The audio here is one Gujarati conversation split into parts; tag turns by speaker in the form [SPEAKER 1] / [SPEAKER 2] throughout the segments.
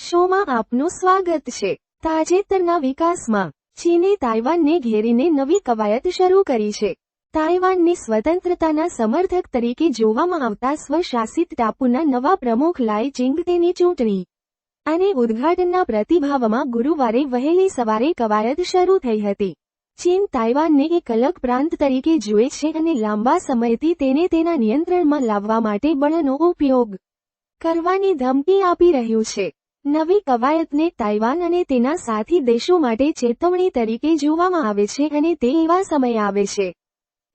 [SPEAKER 1] શોમાં આપનું સ્વાગત છે. તાજેતરના વિકાસમાં ચીને તાઇવાનને ઘેરીને નવી કવાયત શરૂ કરી છે. તાઇવાનની સ્વતંત્રતાના સમર્થક તરીકે જોવામાં આવતા સ્વશાસિત ટાપુના નવા પ્રમુખ લાઈ ચિંગતેની ચૂંટણી અને ઉદ્ઘાટનના પ્રતિભાવમાં ગુરુવારે વહેલી સવારે કવાયત શરૂ થઈ હતી. ચીન તાઇવાનને એક અલગ પ્રાંત તરીકે જુએ છે અને લાંબા સમયથી તેને તેના નિયંત્રણમાં લાવવા માટે બળનો ઉપયોગ કરવાની ધમકી આપી રહ્યું છે. નવી કવાયતને તાઇવાન અને તેના સાથી દેશો માટે ચેતવણી તરીકે જોવામાં આવે છે અને તે એવા સમય આવે છે,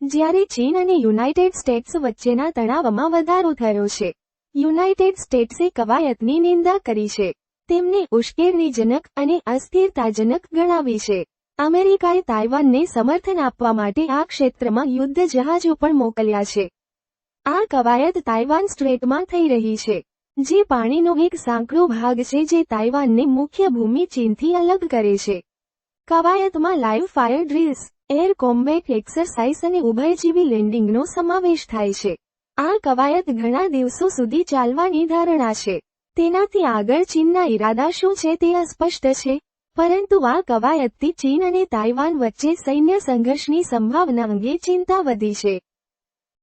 [SPEAKER 1] જ્યારે ચીન અને યુનાઇટેડ સ્ટેટ્સ વચ્ચેના તણાવમાં વધારો થયો છે. યુનાઇટેડ સ્ટેટ્સે કવાયતની નિંદા કરી છે. તેમને ઉશ્કેરણીજનક અને અસ્થિરતાજનક ગણાવી છે. અમેરિકાએ તાઇવાનને સમર્થન આપવા માટે આ ક્ષેત્રમાં યુદ્ધ જહાજો પણ મોકલ્યા છે. આ કવાયત તાઇવાન સ્ટ્રેટમાં થઈ રહી છે. જે પાણીનો એક સાંકડો ભાગ છે જે તાઇવાનને મુખ્ય ભૂમિ ચીનથી અલગ કરે છે. કવાયતમાં live fire drills, air combat exercise અને ઉભયજીવી લેન્ડિંગનો સમાવેશ થાય છે. આ કવાયત ઘણા દિવસો સુધી ચાલવાની ધારણા છે. તેનાથી આગળ ચીનના ઈરાદા શું છે તે અસ્પષ્ટ છે, પરંતુ આ કવાયતથી ચીન અને તાઇવાન વચ્ચે સૈન્ય સંઘર્ષની સંભાવના અંગે ચિંતા વધી છે.